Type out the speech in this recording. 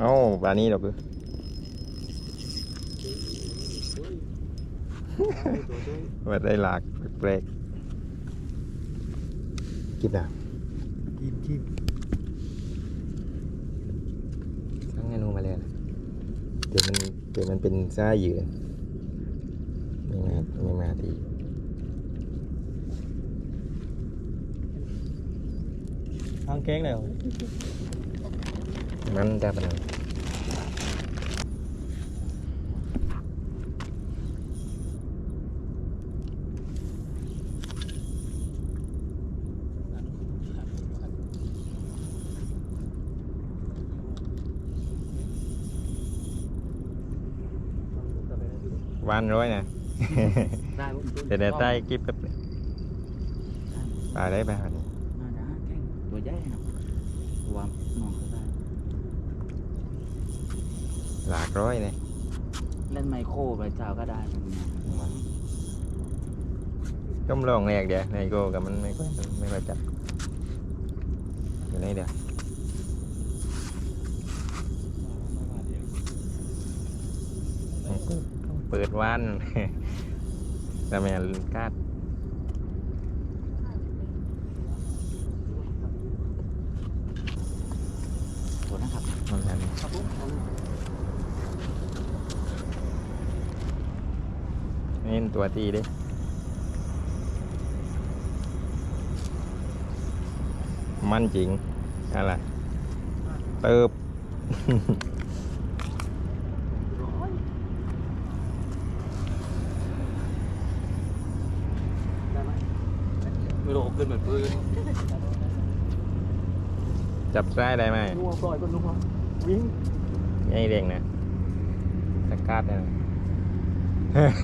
เอ้าปลานี้ดอกคือว่าได้หลากแปลกๆกินอะกินกินทั้งเมนูมาเลยนะเดี๋ยวมันเดี๋ยวมันเป็นซ่าเหยืนไม่มาไม่มาทีทางแก๊งแล้ว มันจะเป็นอะไรวันร้อย หญ่นะตัวน้องก็ได้หลากร้อยเลยเล่นไมโครไปเจ้าก็ได้ผมนะต้มลองแรกเดี๋ยวในโก้กับมันไม่ค่อยไม่ค่อยจับอยู่ในเดี๋ยวเปิดวันแต่แม่นกาดตัวนะครับมัน นครับผมนี่ตัวตีดิมันจริง อะไร เติบได้ไหมไม่รู้ขึ้นเหมือนปืนจับได้ได้ไหมนัวปล่อยบนนัววิ่งไอ้เด้งนะสกัดนะ